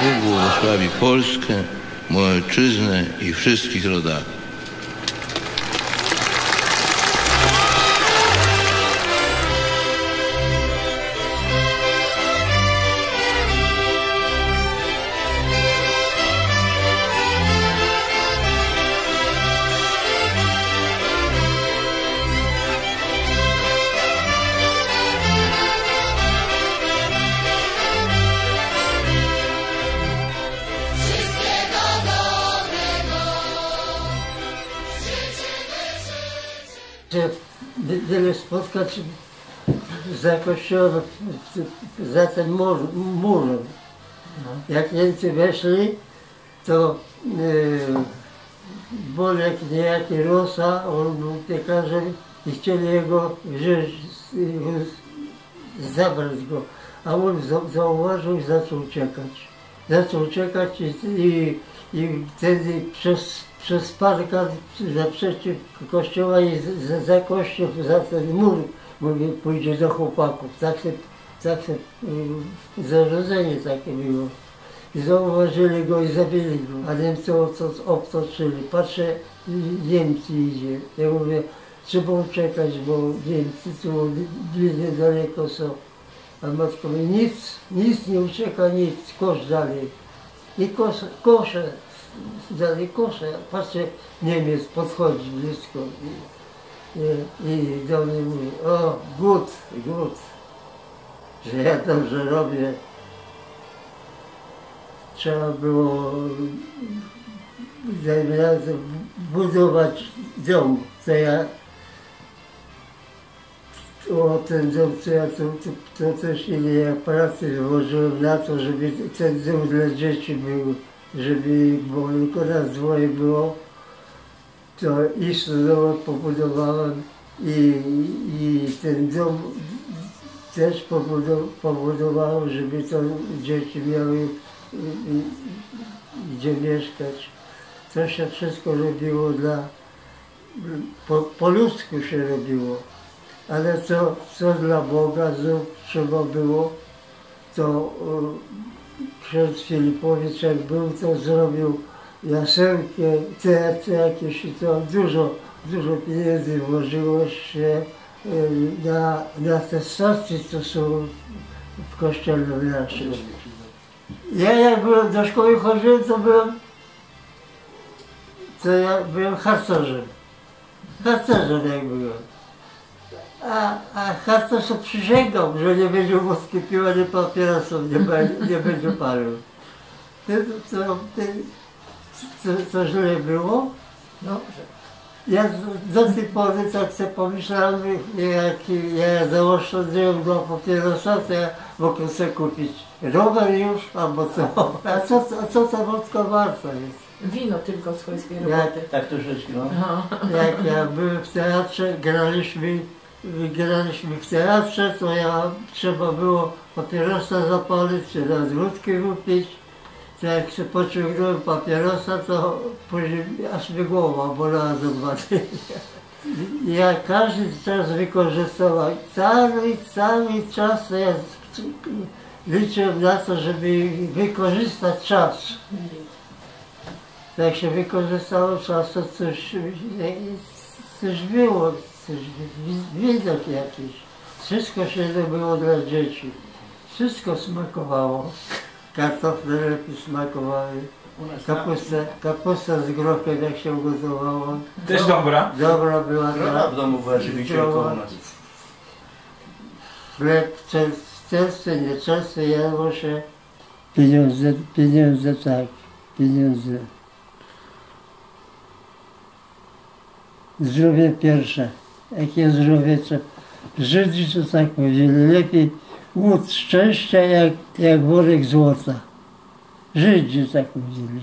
Bóg błogosławi Polskę, moją ojczyznę i wszystkich rodaków. Że wiele spotkać za kościołem, za ten mur, murem. Jak Niemcy weszli, to yy, Bolek niejaki Rosa, on był piekarzem i chcieli jego wziąć, jego zabrać go. A on za- zauważył i zaczął uciekać. Zaczął uciekać i, i, i wtedy przez, przez parkan naprzeciw kościoła i za, za kościół, za ten mur, mówi, pójdzie do chłopaków. Tak się, tak się y, zarządzenie takie było. I zauważyli go i zabili go. A Niemcy to obtoczyli. Patrzę, Niemcy idzie. Ja mówię, trzeba uciekać, bo Niemcy tu niedaleko są. A matka mówi, nic, nic nie ucieka, nic, kosz dalej. I kosze, kosze, dalej kosze. Patrzę, Niemiec podchodzi blisko. I, i, do mnie mówi, o, gut, gut, że ja dobrze robię. Trzeba było zamiast budować dom, co ja o ten dom, co ja to, to, to też ile ja pracy włożyłem na to, żeby ten dom dla dzieci był, żeby, bo tylko raz dwoje było, to do domu pobudowałem i, i ten dom też pobudow, pobudowałem, żeby to dzieci miały gdzie mieszkać. To się wszystko robiło dla, po, po ludzku się robiło. Ale co, co dla Boga znów trzeba było, to ksiądz Filipowicz jak był, to zrobił jasełkę, teatr jakieś i to dużo, dużo pieniędzy włożyło się e, na, na te stacje, co są w kościele naszym. Ja jak byłem do szkoły chodziłem, to byłem, to ja byłem harcerzem. Harcerzem jak byłem. A, a harcerz to przysięgał, że nie będzie wódki pił, ani papierosów nie, be- nie będzie palił. Ty, to, ty, co, co źle było? Dobrze. Ja z- do tej pory tak sobie pomyślałem, jak ja zaoszczędziłem do papierosa, to ja mogę sobie kupić rower już, albo co. A co, a co ta wódka warta jest? Wino tylko swojskiej Jak, roboty. Tak troszeczkę, no. No. jak ja byłem w teatrze, graliśmy, graliśmy w teatrze, to ja trzeba było papierosa zapalić, czy raz wódki wypić. To jak się pociągnąłem papierosa, to później aż mi głowa bolała do dwa. Ja każdy czas wykorzystałem. Cały, cały czas ja liczyłem na to, żeby wykorzystać czas. Jak się wykorzystało czas, to coś, coś było, coś widok jakiś. Wszystko się robiło dla dzieci. Wszystko smakowało. Kartofle lepiej smakowały. Kapusta, kapusta z grochem jak się gotowało. Też dobra. Dobra była Rada ta w domu była żywicie około nas. chleb czę- często, nieczęsto jadło się. Pieniądze, pieniądze tak, pieniądze. Zdrowie pierwsze. Jakie zdrowie trzeba. Żydzi to tak powiedzieli, lepiej łód szczęścia jak, jak worek złota. Żydzi tak mówili.